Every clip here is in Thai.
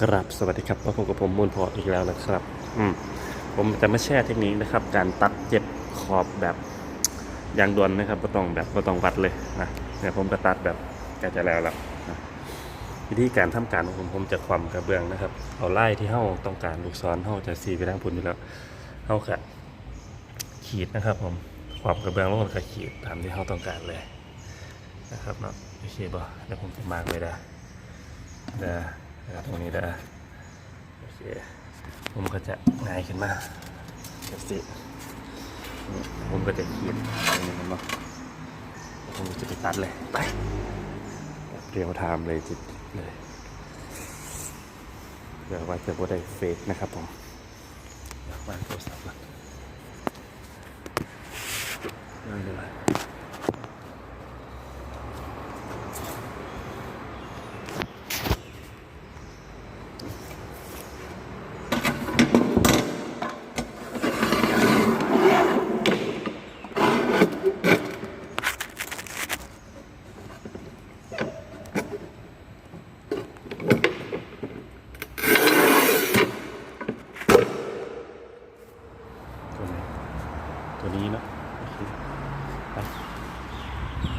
กราบสวัสดีครับพบกับผมมูลพออีกแล้วนะครับ อืมผมจะมาแชร์เทคนิคนะครับ การตัดเจ็บขอบแบบยางด่วนนะครับก็ต้องแบบก็ต้องวัดเลยนะเนี่ยผมจะตัดแบบใกล้จะแล้วล้วนะวิธีการทำการของผมผมจะความกระเบื้องนะครับ เอาไล่ที่เฮ้าต้องการลูกศรเฮ้าจะสีไปทางพุ่นอยู่แล้วเฮ้าขะขีดนะครับ ผมความกระเบื้องล้วมันก็ขีดตามที่เฮ้าต้องการเลยนะครับเนาะโอเคป่ะเดี๋ยวผมจะมาร์กไว้ได้เด้อนะครับ ตรงนี้เด้อโอเคผมก็จะง่ายขึ้นมาเดี๋ยวสินี่ผมก็จะขีดตรงนี้มันมาผมจะไปตัดเลยไปแบบเรียวไทม์เลยจิตเลยเดี๋ยวว่าจะบ่ได้เฟกนะครับผมเดี๋ยววางโทรศัพท์ก่อนนั่งดีกว่าตัวไหน ตัวนี้เนอะโอเคไป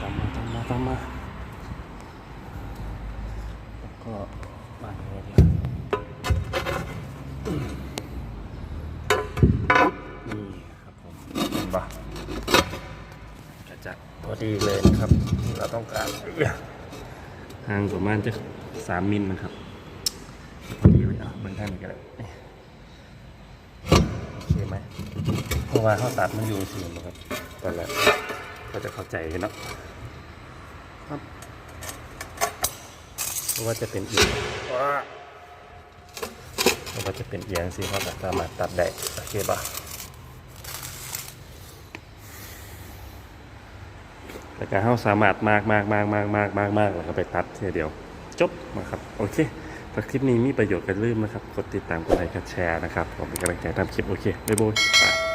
ตามมาตามมาตามมาแล้วก็วางไว้ดีนี่ครับผมเห็นปะก็จะพอดีเลยนะครับ ที่เราต้องการเอื้อห่างประมาณจะสามมิลนะครับพอดีเลยอะเบื้องข้างนี้ก็ได้โอเค ไหมเพราะว่าเขาตัดมันอยู่สี่นะครับตอนแรกก็จะเข้าใจกันเนาะครับเพราะว่าจะเป็นเอียงว้าเพราะว่าจะเป็นเอียงสิเขาก็สามารถตัดได้โอเคป่ะแล้วก็เขาสามารถมากมากมากมากมากมากมากแล้วก็ไปตัดทีเดียว จบนะครับ โอเค ถ้าคลิปนี้มีประโยชน์กันลืมนะครับ กดติดตามกดไลค์กดแชร์นะครับผมเป็นกำลังใจทำคลิปโอเคบ๊ายบาย